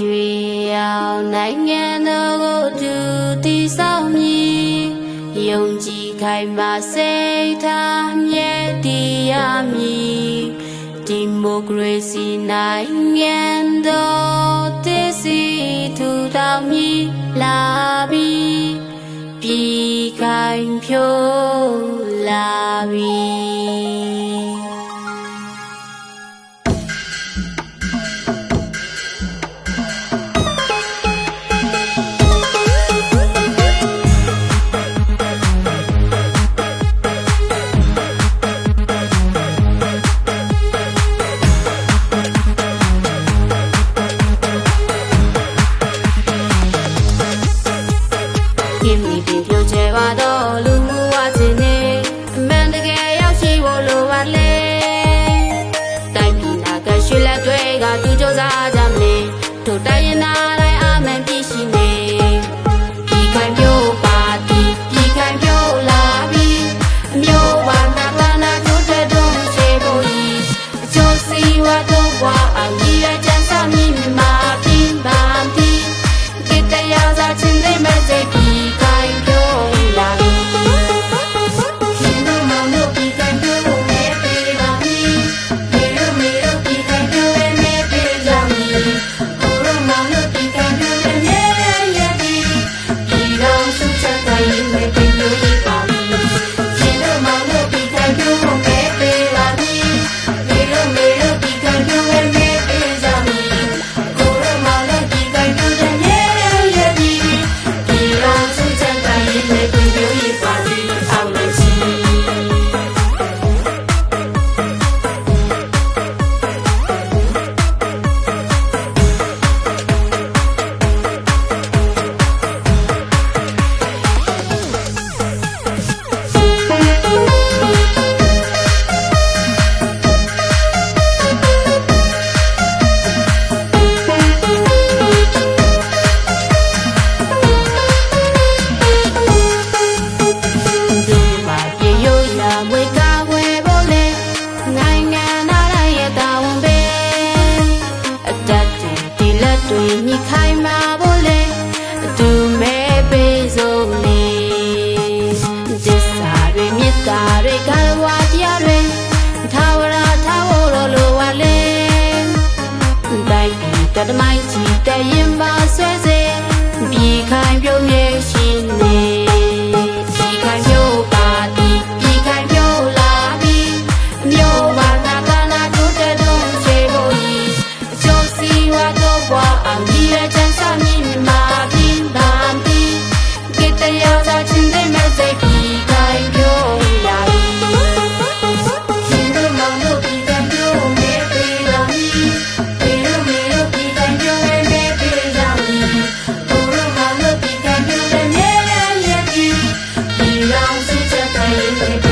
ရွှေအောင်နိုင်ငံတော်ကိုသူတည်ဆောင်မည်ယုံကြည်ခိုင်မာစိတ်ထားမြဲတည်ရမည်ဒီမိုကရေစီနိုင်ငံတော်တည်စီထူထောင်မည်လာပြီပြီးခိုင်ဖြိုးလာပြီ ကြမလဲတို့တိုင်းနာ Got a. पुरांसि च तैः